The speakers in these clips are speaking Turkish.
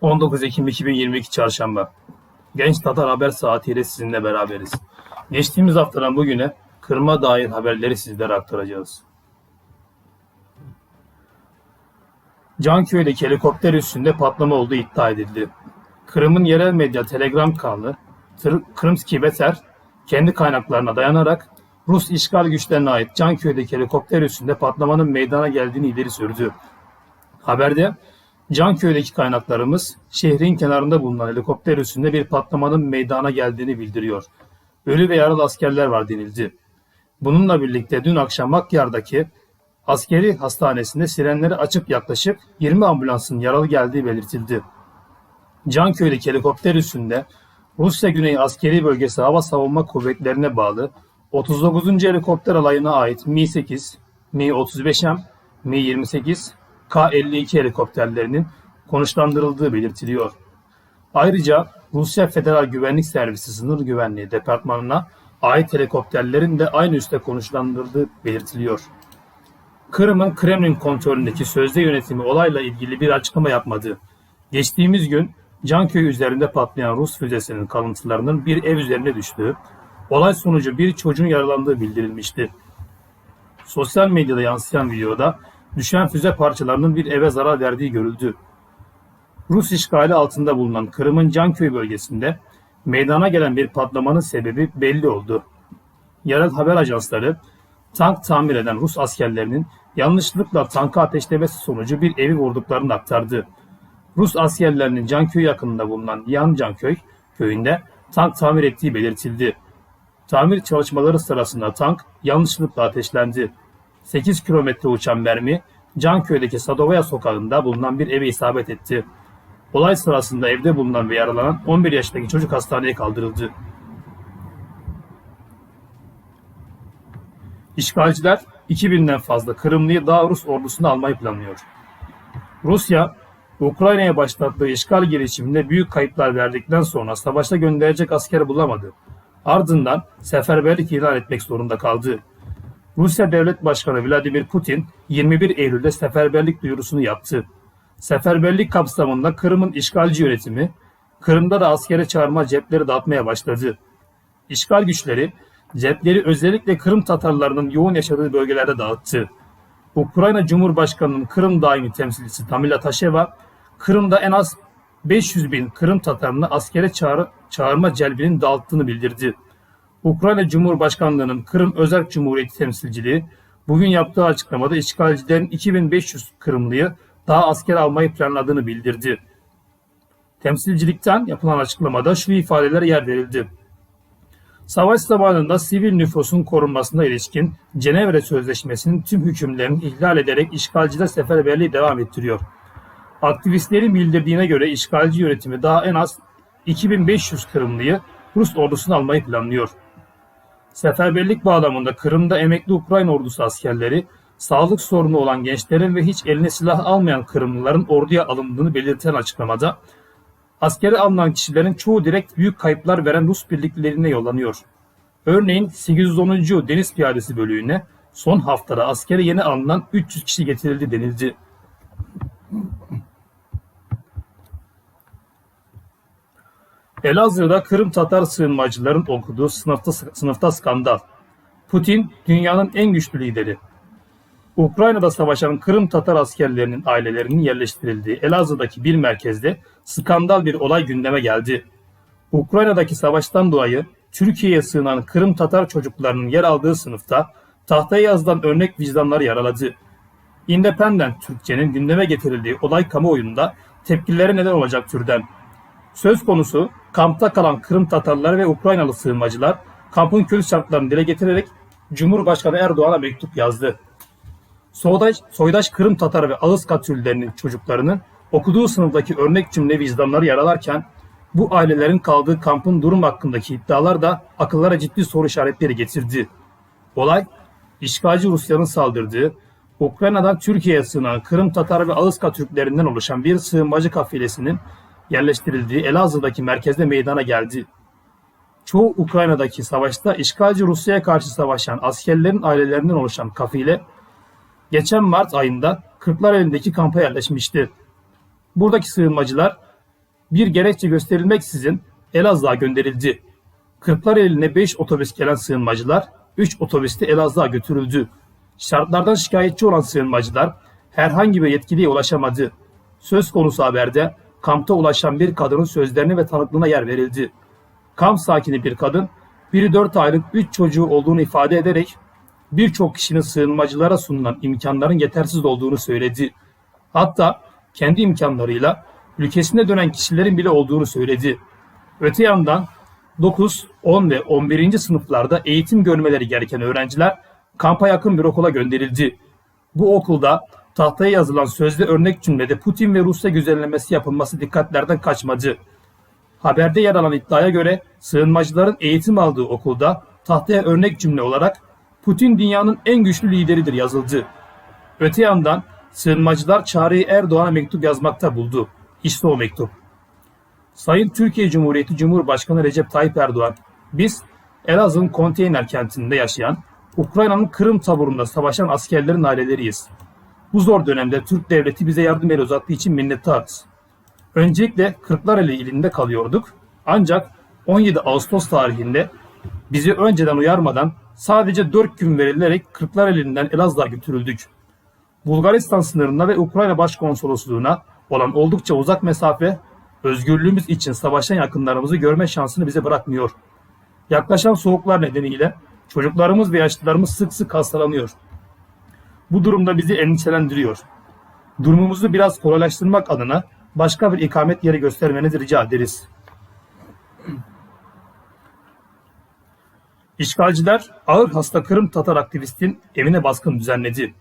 19 Ekim 2022 Çarşamba. Genç Tatar Haber Saati ile sizinle beraberiz. Geçtiğimiz haftadan bugüne Kırım'a dair haberleri sizlere aktaracağız. Canköy'deki helikopter üstünde patlama olduğu iddia edildi. Kırım'ın yerel medya Telegram kanalı Kırımski Beter kendi kaynaklarına dayanarak Rus işgal güçlerine ait Canköy'deki helikopter üstünde patlamanın meydana geldiğini ileri sürdü. Haberde Canköy'deki kaynaklarımız şehrin kenarında bulunan helikopter üstünde bir patlamanın meydana geldiğini bildiriyor. Ölü ve yaralı askerler var denildi. Bununla birlikte dün akşam Makyar'daki askeri hastanesinde sirenleri açıp yaklaşık 20 ambulansın yaralı geldiği belirtildi. Canköy'deki helikopter üstünde Rusya Güney Askeri Bölgesi Hava Savunma Kuvvetlerine bağlı 39. Helikopter Alayı'na ait Mi-8, Mi-35M, Mi-28, K-52 helikopterlerinin konuşlandırıldığı belirtiliyor. Ayrıca Rusya Federal Güvenlik Servisi Sınır Güvenliği Departmanı'na ait helikopterlerin de aynı üste konuşlandırıldığı belirtiliyor. Kırım'ın Kremlin kontrolündeki sözde yönetimi olayla ilgili bir açıklama yapmadı. Geçtiğimiz gün Canköy üzerinde patlayan Rus füzesinin kalıntılarının bir ev üzerine düştüğü, olay sonucu bir çocuğun yaralandığı bildirilmişti. Sosyal medyada yansıyan videoda düşen füze parçalarının bir eve zarar verdiği görüldü. Rus işgali altında bulunan Kırım'ın Canköy bölgesinde meydana gelen bir patlamanın sebebi belli oldu. Yerel haber ajansları tank tamir eden Rus askerlerinin yanlışlıkla tankı ateşlemesi sonucu bir evi vurduklarını aktardı. Rus askerlerinin Canköy yakınında bulunan Yan Canköy köyünde tank tamir ettiği belirtildi. Tamir çalışmaları sırasında tank yanlışlıkla ateşlendi. 8 kilometre uçan mermi Canköy'deki Sadovaya sokağında bulunan bir eve isabet etti. Olay sırasında evde bulunan ve yaralanan 11 yaşındaki çocuk hastaneye kaldırıldı. İşgalciler 2000'den fazla Kırımlıyı daha Rus ordusuna almayı planlıyor. Rusya, Ukrayna'ya başlattığı işgal girişiminde büyük kayıplar verdikten sonra savaşta gönderecek asker bulamadı. Ardından seferberlik ilan etmek zorunda kaldı. Rusya Devlet Başkanı Vladimir Putin 21 Eylül'de seferberlik duyurusunu yaptı. Seferberlik kapsamında Kırım'ın işgalci yönetimi, Kırım'da da askere çağırma cepleri dağıtmaya başladı. İşgal güçleri cepleri özellikle Kırım Tatarlarının yoğun yaşadığı bölgelerde dağıttı. Ukrayna Cumhurbaşkanı'nın Kırım daimi temsilcisi Tamila Taşeva, Kırım'da en az 500 bin Kırım Tatarını askere çağrı, çağırma celbinin dağıttığını bildirdi. Ukrayna Cumhurbaşkanlığı'nın Kırım Özerk Cumhuriyeti temsilciliği bugün yaptığı açıklamada işgalcilerin 2500 Kırımlıyı daha asker almayı planladığını bildirdi. Temsilcilikten yapılan açıklamada şu ifadelere yer verildi. Savaş zamanında sivil nüfusun korunmasına ilişkin Cenevre Sözleşmesi'nin tüm hükümlerini ihlal ederek işgalciler seferberliği devam ettiriyor. Aktivistlerin bildirdiğine göre işgalci yönetimi daha en az 2500 Kırımlıyı Rus ordusuna almayı planlıyor. Seferberlik bağlamında Kırım'da emekli Ukrayna ordusu askerleri, sağlık sorunu olan gençlerin ve hiç eline silah almayan Kırımlıların orduya alındığını belirten açıklamada, askere alınan kişilerin çoğu direkt büyük kayıplar veren Rus birliklerine yollanıyor. Örneğin 810. Deniz Piyadesi bölüğüne son haftada askere yeni alınan 300 kişi getirildi denildi. Elazığ'da Kırım Tatar sığınmacıların okuduğu sınıfta, sınıfta skandal. Putin dünyanın en güçlü lideri. Ukrayna'da savaşan Kırım Tatar askerlerinin ailelerinin yerleştirildiği Elazığ'daki bir merkezde skandal bir olay gündeme geldi. Ukrayna'daki savaştan dolayı Türkiye'ye sığınan Kırım Tatar çocuklarının yer aldığı sınıfta tahtaya yazılan örnek vicdanları yaraladı. Independent Türkçe'nin gündeme getirildiği olay kamuoyunda tepkilere neden olacak türden. Söz konusu kampta kalan Kırım Tatarları ve Ukraynalı sığınmacılar kampın kötü şartlarını dile getirerek Cumhurbaşkanı Erdoğan'a mektup yazdı. Soydaş, soydaş Kırım Tatar ve Ağızka Türklerinin çocuklarının okuduğu sınıftaki örnek cümle vicdanları yaralarken bu ailelerin kaldığı kampın durum hakkındaki iddialar da akıllara ciddi soru işaretleri getirdi. Olay, işgalci Rusya'nın saldırdığı, Ukrayna'dan Türkiye'ye sığınan Kırım Tatar ve Ağızka Türklerinden oluşan bir sığınmacı kafilesinin yerleştirildiği Elazığ'daki merkezde meydana geldi. Çoğu Ukrayna'daki savaşta işgalci Rusya'ya karşı savaşan askerlerin ailelerinden oluşan kafile geçen Mart ayında Kırklareli'ndeki kampa yerleşmişti. Buradaki sığınmacılar bir gerekçe gösterilmeksizin Elazığ'a gönderildi. Kırklareli'ne 5 otobüs gelen sığınmacılar 3 otobüste Elazığ'a götürüldü. Şartlardan şikayetçi olan sığınmacılar herhangi bir yetkiliye ulaşamadı. Söz konusu haberde kampta ulaşan bir kadının sözlerine ve tanıklığına yer verildi. Kamp sakini bir kadın, biri 4 aylık 3 çocuğu olduğunu ifade ederek birçok kişinin sığınmacılara sunulan imkanların yetersiz olduğunu söyledi. Hatta kendi imkanlarıyla ülkesine dönen kişilerin bile olduğunu söyledi. Öte yandan 9, 10 ve 11. sınıflarda eğitim görmeleri gereken öğrenciler kampa yakın bir okula gönderildi. Bu okulda tahtaya yazılan sözde örnek cümlede Putin ve Rusya güzellemesi yapılması dikkatlerden kaçmadı. Haberde yer alan iddiaya göre sığınmacıların eğitim aldığı okulda tahtaya örnek cümle olarak Putin dünyanın en güçlü lideridir yazıldı. Öte yandan sığınmacılar Çağrı Erdoğan'a mektup yazmakta buldu. İşte o mektup. Sayın Türkiye Cumhuriyeti Cumhurbaşkanı Recep Tayyip Erdoğan, biz Elazığ'ın konteyner kentinde yaşayan, Ukrayna'nın Kırım taburunda savaşan askerlerin aileleriyiz. Bu zor dönemde Türk devleti bize yardım el uzattığı için minnettarız. Öncelikle Kırklareli ilinde kalıyorduk. Ancak 17 Ağustos tarihinde bizi önceden uyarmadan sadece 4 gün verilerek Kırklareli'nden Elazığ'a götürüldük. Bulgaristan sınırında ve Ukrayna Başkonsolosluğu'na olan oldukça uzak mesafe özgürlüğümüz için savaşan yakınlarımızı görme şansını bize bırakmıyor. Yaklaşan soğuklar nedeniyle çocuklarımız ve yaşlılarımız sık sık hastalanıyor. Bu durumda bizi endişelendiriyor. Durumumuzu biraz kolaylaştırmak adına başka bir ikamet yeri göstermenizi rica ederiz. İşgalciler ağır hasta Kırım Tatar aktivistin evine baskın düzenledi.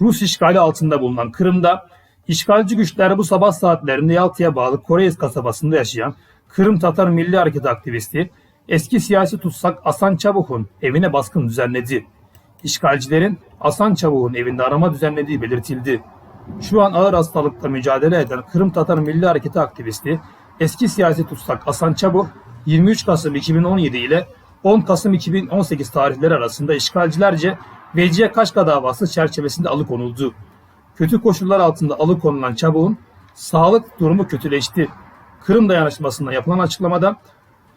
Rus işgali altında bulunan Kırım'da işgalci güçler bu sabah saatlerinde Yaltı'ya bağlı Koreyiz kasabasında yaşayan Kırım Tatar Milli Hareket aktivisti eski siyasi tutsak Asan Çabuk'un evine baskın düzenledi. İşgalcilerin Asan Çabuk'un evinde arama düzenlediği belirtildi. Şu an ağır hastalıkla mücadele eden Kırım Tatar Milli Hareketi aktivisti eski siyasi tutsak Asan Çabuk 23 Kasım 2017 ile 10 Kasım 2018 tarihleri arasında işgalcilerce Veciye Kaşka davası çerçevesinde alıkonuldu. Kötü koşullar altında alıkonulan Çabuk'un sağlık durumu kötüleşti. Kırım dayanışmasında yapılan açıklamada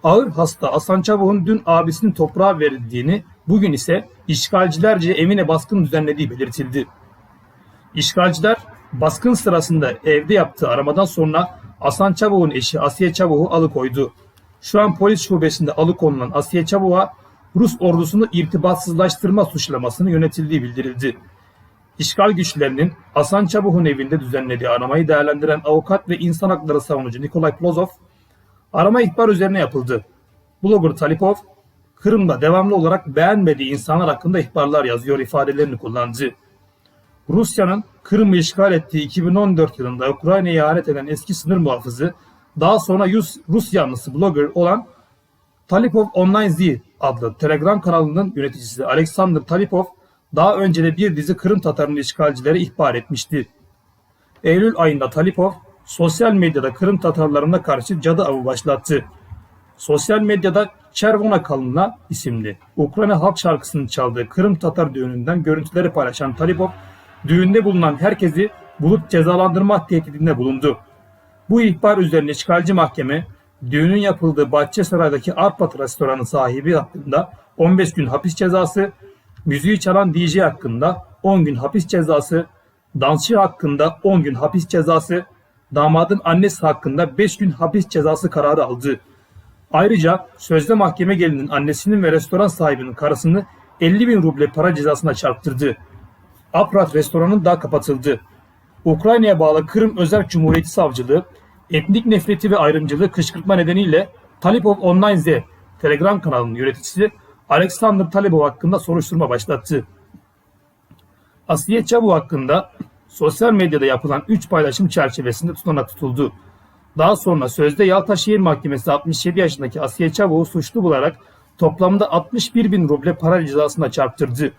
ağır hasta Hasan Çabuk'un dün abisinin toprağa verildiğini, bugün ise işgalcilerce evine baskın düzenlediği belirtildi. İşgalciler baskın sırasında evde yaptığı aramadan sonra Hasan Çabuk'un eşi Asiye Çabuk'u alıkoydu. Şu an polis şubesinde alıkonulan Asiye Çabuk'a Rus ordusunu irtibatsızlaştırma suçlamasını yönetildiği bildirildi. İşgal güçlerinin Hasan Çabuk'un evinde düzenlediği aramayı değerlendiren avukat ve insan hakları savunucu Nikolay Plozov, arama ihbar üzerine yapıldı. Blogger Talipov, Kırım'da devamlı olarak beğenmediği insanlar hakkında ihbarlar yazıyor ifadelerini kullandı. Rusya'nın Kırım'ı işgal ettiği 2014 yılında Ukrayna'ya ihanet eden eski sınır muhafızı, daha sonra Rus, Rus yanlısı blogger olan Talipov Online Z adlı Telegram kanalının yöneticisi Alexander Talipov daha önce de bir dizi Kırım Tatarını işgalcilere ihbar etmişti. Eylül ayında Talipov sosyal medyada Kırım Tatarlarına karşı cadı avı başlattı. Sosyal medyada Çervona Kalına isimli Ukrayna halk şarkısını çaldığı Kırım Tatar düğününden görüntüleri paylaşan Talipov, düğünde bulunan herkesi bulup cezalandırma tehdidinde bulundu. Bu ihbar üzerine işgalci mahkeme düğünün yapıldığı Bahçesaray'daki Arpat restoranı sahibi hakkında 15 gün hapis cezası, müziği çalan DJ hakkında 10 gün hapis cezası, dansçı hakkında 10 gün hapis cezası, damadın annesi hakkında 5 gün hapis cezası kararı aldı. Ayrıca sözde mahkeme gelinin annesinin ve restoran sahibinin karısını 50 bin ruble para cezasına çarptırdı. Aprat restoranın da kapatıldı. Ukrayna'ya bağlı Kırım Özel Cumhuriyeti Savcılığı etnik nefreti ve ayrımcılığı kışkırtma nedeniyle Talipov Online Z Telegram kanalının yöneticisi Alexander Talipov hakkında soruşturma başlattı. Asiye Çabu hakkında sosyal medyada yapılan 3 paylaşım çerçevesinde tutanak tutuldu. Daha sonra sözde Yalta Şehir Mahkemesi 67 yaşındaki Asiye Çabuğ'u suçlu bularak toplamda 61 bin ruble para cezasına çarptırdı.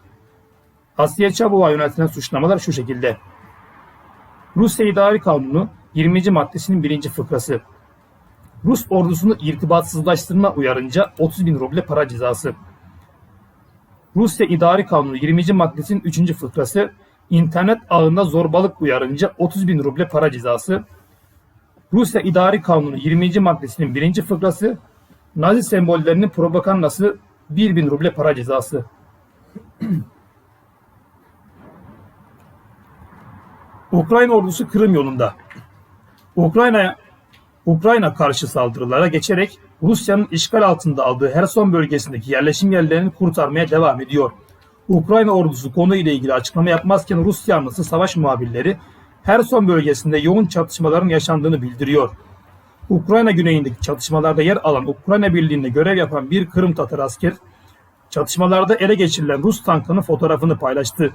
Asiye Çabuğ'a yöneltilen suçlamalar şu şekilde. Rusya İdari Kanunu 20. maddesinin 1. fıkrası. Rus ordusunu irtibatsızlaştırma uyarınca 30 bin ruble para cezası. Rusya İdari Kanunu 20. maddesinin 3. fıkrası. İnternet ağında zorbalık uyarınca 30 bin ruble para cezası. Rusya İdari Kanunu 20. maddesinin 1. fıkrası Nazi sembollerinin propagandası 1000 ruble para cezası. Ukrayna ordusu Kırım yolunda. Ukrayna'ya Ukrayna karşı saldırılara geçerek Rusya'nın işgal altında aldığı Herson bölgesindeki yerleşim yerlerini kurtarmaya devam ediyor. Ukrayna ordusu konuyla ilgili açıklama yapmazken Rusya yanlısı savaş muhabirleri Herson bölgesinde yoğun çatışmaların yaşandığını bildiriyor. Ukrayna güneyindeki çatışmalarda yer alan Ukrayna Birliği'nde görev yapan bir Kırım Tatar asker çatışmalarda ele geçirilen Rus tankının fotoğrafını paylaştı.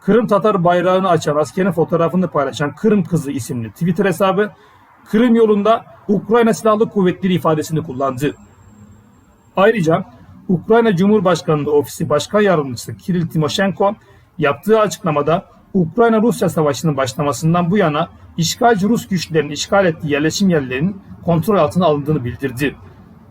Kırım Tatar bayrağını açan askerin fotoğrafını paylaşan Kırım Kızı isimli Twitter hesabı Kırım yolunda Ukrayna Silahlı Kuvvetleri ifadesini kullandı. Ayrıca Ukrayna Cumhurbaşkanlığı Ofisi Başkan Yardımcısı Kiril Timoshenko yaptığı açıklamada Ukrayna-Rusya Savaşı'nın başlamasından bu yana işgalci Rus güçlerin işgal ettiği yerleşim yerlerinin kontrol altına alındığını bildirdi.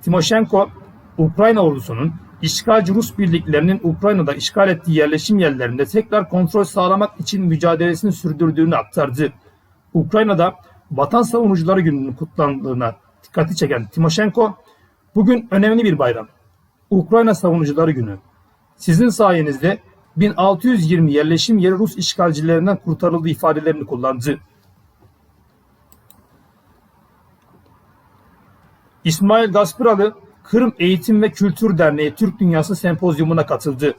Timoshenko, Ukrayna ordusunun işgalci Rus birliklerinin Ukrayna'da işgal ettiği yerleşim yerlerinde tekrar kontrol sağlamak için mücadelesini sürdürdüğünü aktardı. Ukrayna'da Vatan Savunucuları Günü'nün kutlandığına dikkati çeken Timoshenko, bugün önemli bir bayram. Ukrayna Savunucuları Günü. Sizin sayenizde 1620 yerleşim yeri Rus işgalcilerinden kurtarıldı ifadelerini kullandı. İsmail Gaspıralı, Kırım Eğitim ve Kültür Derneği Türk Dünyası Sempozyumuna katıldı.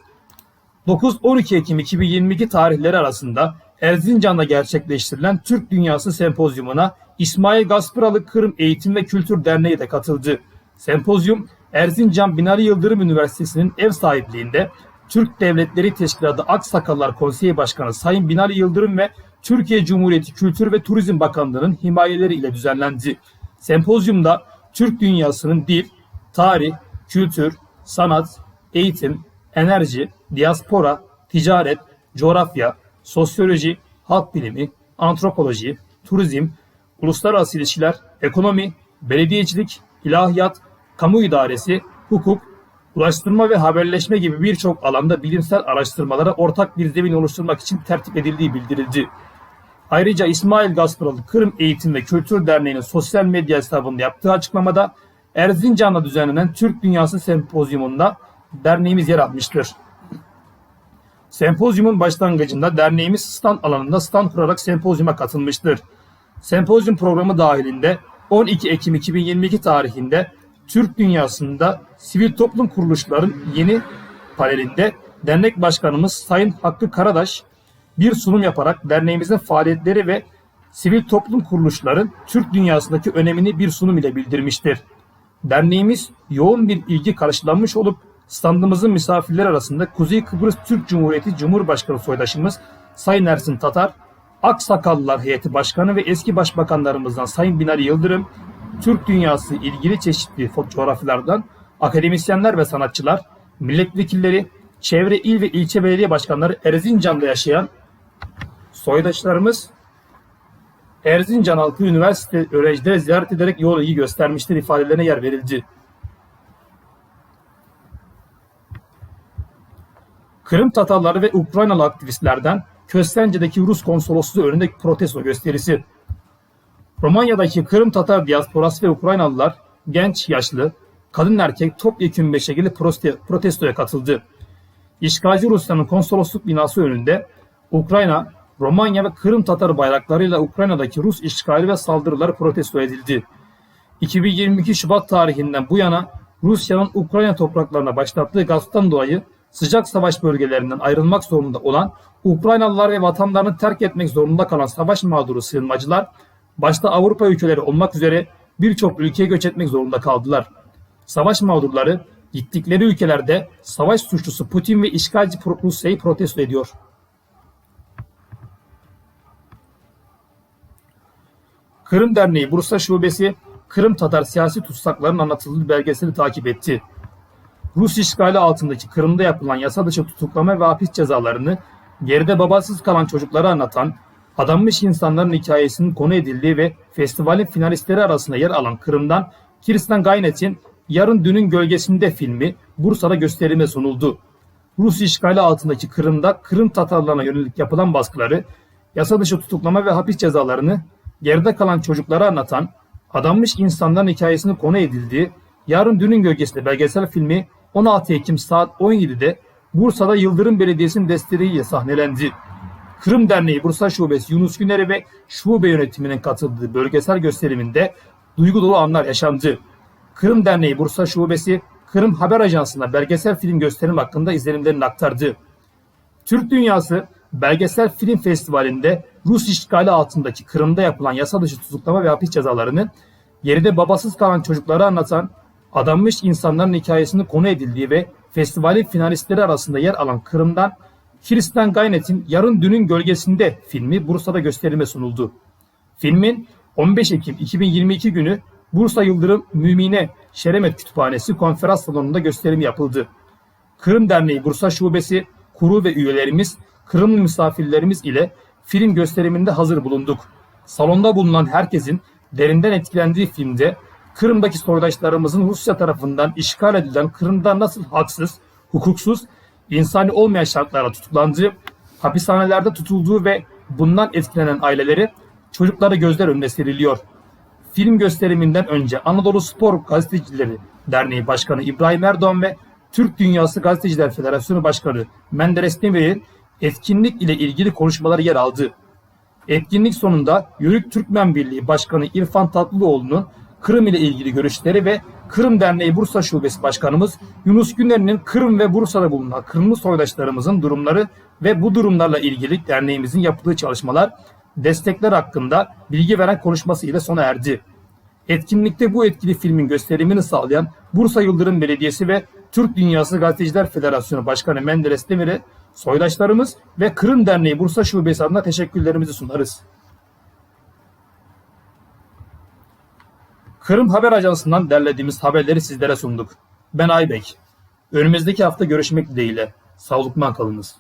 9-12 Ekim 2022 tarihleri arasında Erzincan'da gerçekleştirilen Türk Dünyası Sempozyumuna İsmail Gaspıralı Kırım Eğitim ve Kültür Derneği de katıldı. Sempozyum Erzincan Binali Yıldırım Üniversitesi'nin ev sahipliğinde Türk Devletleri Teşkilatı Aksakallar Konseyi Başkanı Sayın Binali Yıldırım ve Türkiye Cumhuriyeti Kültür ve Turizm Bakanlığı'nın himayeleri ile düzenlendi. Sempozyumda Türk dünyasının dil, tarih, kültür, sanat, eğitim, enerji, diaspora, ticaret, coğrafya, sosyoloji, halk bilimi, antropoloji, turizm, uluslararası ilişkiler, ekonomi, belediyecilik, ilahiyat, kamu idaresi, hukuk, ulaştırma ve haberleşme gibi birçok alanda bilimsel araştırmalara ortak bir zemin oluşturmak için tertip edildiği bildirildi. Ayrıca İsmail Gaspıralı Kırım Eğitim ve Kültür Derneği'nin sosyal medya hesabında yaptığı açıklamada Erzincan'da düzenlenen Türk Dünyası Sempozyumunda derneğimiz yer almıştır. Sempozyumun başlangıcında derneğimiz stand alanında stand kurarak sempozyuma katılmıştır. Sempozyum programı dahilinde 12 Ekim 2022 tarihinde Türk dünyasında sivil toplum kuruluşların yeni panelinde dernek başkanımız Sayın Hakkı Karadaş bir sunum yaparak derneğimizin faaliyetleri ve sivil toplum kuruluşların Türk dünyasındaki önemini bir sunum ile bildirmiştir. Derneğimiz yoğun bir ilgi karşılanmış olup standımızın misafirler arasında Kuzey Kıbrıs Türk Cumhuriyeti Cumhurbaşkanı soydaşımız Sayın Ersin Tatar, Aksakallılar Heyeti Başkanı ve eski başbakanlarımızdan Sayın Binali Yıldırım, Türk dünyası ilgili çeşitli fotoğraflardan akademisyenler ve sanatçılar, milletvekilleri, çevre il ve ilçe belediye başkanları Erzincan'da yaşayan soydaşlarımız Erzincan halkı üniversite öğrencileri ziyaret ederek yol ilgi göstermiştir ifadelerine yer verildi. Kırım Tatarları ve Ukraynalı aktivistlerden Köstence'deki Rus konsolosluğu önünde protesto gösterisi. Romanya'daki Kırım Tatar diasporası ve Ukraynalılar genç, yaşlı, kadın erkek topyekun bir şekilde protestoya katıldı. İşgalci Rusya'nın konsolosluk binası önünde Ukrayna, Romanya ve Kırım Tatar bayraklarıyla Ukrayna'daki Rus işgali ve saldırıları protesto edildi. 2022 Şubat tarihinden bu yana Rusya'nın Ukrayna topraklarına başlattığı gazdan dolayı sıcak savaş bölgelerinden ayrılmak zorunda olan Ukraynalılar ve vatanlarını terk etmek zorunda kalan savaş mağduru sığınmacılar başta Avrupa ülkeleri olmak üzere birçok ülkeye göç etmek zorunda kaldılar. Savaş mağdurları gittikleri ülkelerde savaş suçlusu Putin ve işgalci Rusya'yı protesto ediyor. Kırım Derneği Bursa Şubesi Kırım Tatar siyasi tutsakların anlatıldığı belgeseli takip etti. Rus işgali altındaki Kırım'da yapılan yasa dışı tutuklama ve hapis cezalarını geride babasız kalan çocukları anlatan adanmış insanların hikayesinin konu edildiği ve festivalin finalistleri arasında yer alan Kırım'dan Kirsten Gaynet'in Yarın Dünün Gölgesinde filmi Bursa'da gösterime sunuldu. Rus işgali altındaki Kırım'da Kırım Tatarlarına yönelik yapılan baskıları, yasa dışı tutuklama ve hapis cezalarını geride kalan çocukları anlatan, adanmış insanların hikayesini konu edildiği Yarın Dünün Gölgesinde belgesel filmi 16 Ekim saat 17'de Bursa'da Yıldırım Belediyesi'nin desteğiyle sahnelendi. Kırım Derneği Bursa Şubesi Yunus Güner'i ve şube yönetiminin katıldığı bölgesel gösteriminde duygu dolu anlar yaşandı. Kırım Derneği Bursa Şubesi Kırım Haber Ajansı'na belgesel film gösterimi hakkında izlenimlerini aktardı. Türk Dünyası Belgesel Film Festivali'nde Rus işgali altındaki Kırım'da yapılan yasa dışı tutuklama ve hapis cezalarını geride babasız kalan çocukları anlatan adanmış insanların hikayesini konu edildiği ve festivalin finalistleri arasında yer alan Kırım'dan Kiristan Gaynet'in Yarın Dünün Gölgesinde filmi Bursa'da gösterime sunuldu. Filmin 15 Ekim 2022 günü Bursa Yıldırım Mümine Şeremet Kütüphanesi konferans salonunda gösterimi yapıldı. Kırım Derneği Bursa Şubesi, kuru ve üyelerimiz, Kırımlı misafirlerimiz ile film gösteriminde hazır bulunduk. Salonda bulunan herkesin derinden etkilendiği filmde Kırım'daki soydaşlarımızın Rusya tarafından işgal edilen Kırım'da nasıl haksız, hukuksuz, insani olmayan şartlara tutuklandığı, hapishanelerde tutulduğu ve bundan etkilenen aileleri, çocukları gözler önüne seriliyor. Film gösteriminden önce Anadolu Spor Gazetecileri Derneği Başkanı İbrahim Erdoğan ve Türk Dünyası Gazeteciler Federasyonu Başkanı Menderes Demirel'in etkinlik ile ilgili konuşmaları yer aldı. Etkinlik sonunda Yörük Türkmen Birliği Başkanı İrfan Tatlıoğlu'nun Kırım ile ilgili görüşleri ve Kırım Derneği Bursa Şubesi Başkanımız Yunus Güner'in Kırım ve Bursa'da bulunan Kırımlı soydaşlarımızın durumları ve bu durumlarla ilgili derneğimizin yaptığı çalışmalar, destekler hakkında bilgi veren konuşması ile sona erdi. Etkinlikte bu etkili filmin gösterimini sağlayan Bursa Yıldırım Belediyesi ve Türk Dünyası Gazeteciler Federasyonu Başkanı Menderes Demir'e soydaşlarımız ve Kırım Derneği Bursa Şubesi adına teşekkürlerimizi sunarız. Kırım Haber Ajansı'ndan derlediğimiz haberleri sizlere sunduk. Ben Aybek. Önümüzdeki hafta görüşmek dileğiyle. Sağlıklı kalınız.